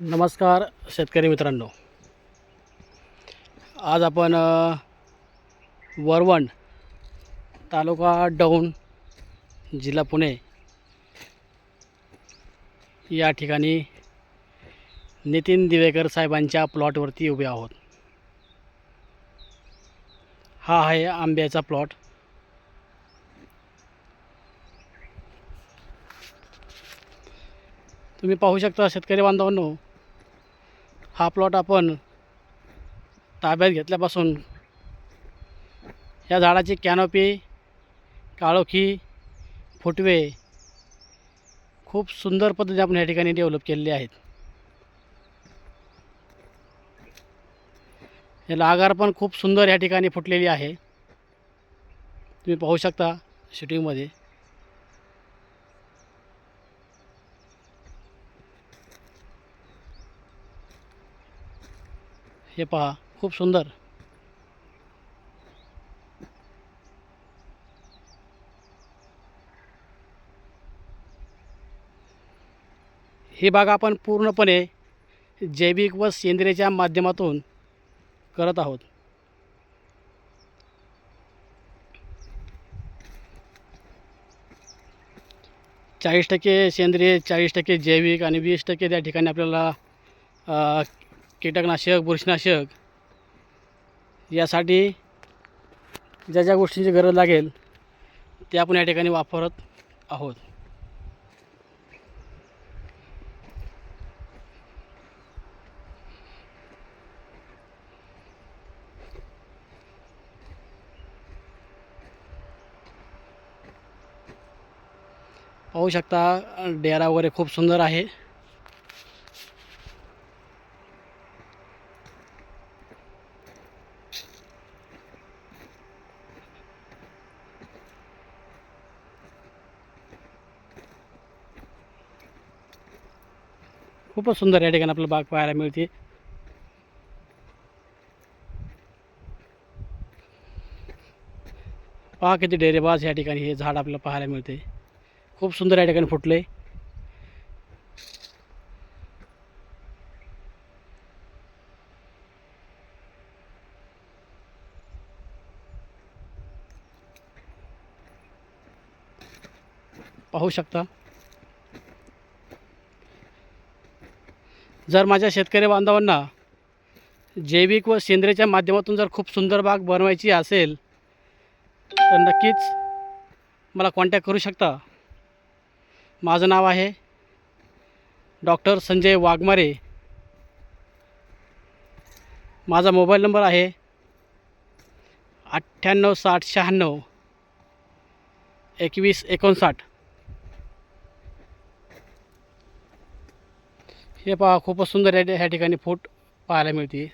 नमस्कार शेतकरी मित्रांनो. आज आपण वरवण तालुका डौन जिल्हा पुणे या ठिकाणी नितीन दिवेकर साहेबांच्या प्लॉटवरती उभे आहोत. हा आहे आंब्याचा प्लॉट. तुम्ही पाहू शकता शेतकरी बांधवांनो हा प्लॉट आपण ताब्यात घेतल्यापासून या झाडाची कॅनोपी काळोखी फुटवे खूप सुंदर पद्धतीने आपण या ठिकाणी डेव्हलप केलेले आहेत. याला आगार पण खूप सुंदर या ठिकाणी फुटलेली आहे. तुम्ही पाहू शकता शूटिंगमध्ये हे पहा खूप सुंदर. ही बाग आपण पूर्णपणे जैविक व सेंद्रियच्या माध्यमातून करत आहोत. चाळीस टक्के सेंद्रिय चाळीस टक्के जैविक आणि वीस टक्के त्या ठिकाणी आपल्याला कीटकनाशक बुरशीनाशक यासाठी ज्या ज्या गोष्टींची गरज लागेल ते आपण या ठिकाणी वापरत आहोत. पाहू शकता डेरा वगैरे खूप सुंदर आहे. खूपच सुंदर या ठिकाणी आपल्याला बाग पाहायला मिळते. पहा किती डेरेबाज या ठिकाणी हे झाड आपल्याला पाहायला मिळते. खूप सुंदर या ठिकाणी फुटले पाहू शकता. जर माझ्या शेतकरी बांधवांना जैविक व सेंद्रियच्या माध्यमातून जर खूप सुंदर बाग बनवायची असेल तर नक्कीच मला कॉन्टॅक्ट करू शकता. माझं नाव आहे डॉक्टर संजय वाघमारे. माझा मोबाईल नंबर आहे अठ्ठ्याण्णव साठ शहाण्णव एकवीस एकोणसाठ. हे पहा खूपच सुंदर या ह्या ठिकाणी फूट पाहायला मिळते.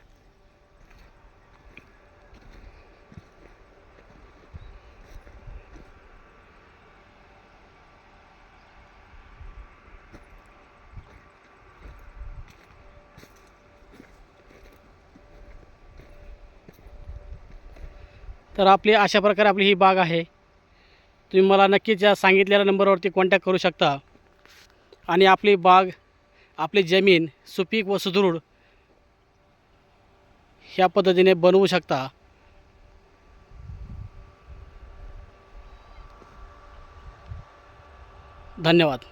तर आपली अशा प्रकारे आपली ही बाग आहे. तुम्ही मला नक्कीच या सांगितलेल्या नंबरवरती कॉन्टॅक्ट करू शकता. आणि आपली बाग आपली जमीन सुपीक व सुदृढ ह्या पद्धतीने बनवू शकता. धन्यवाद.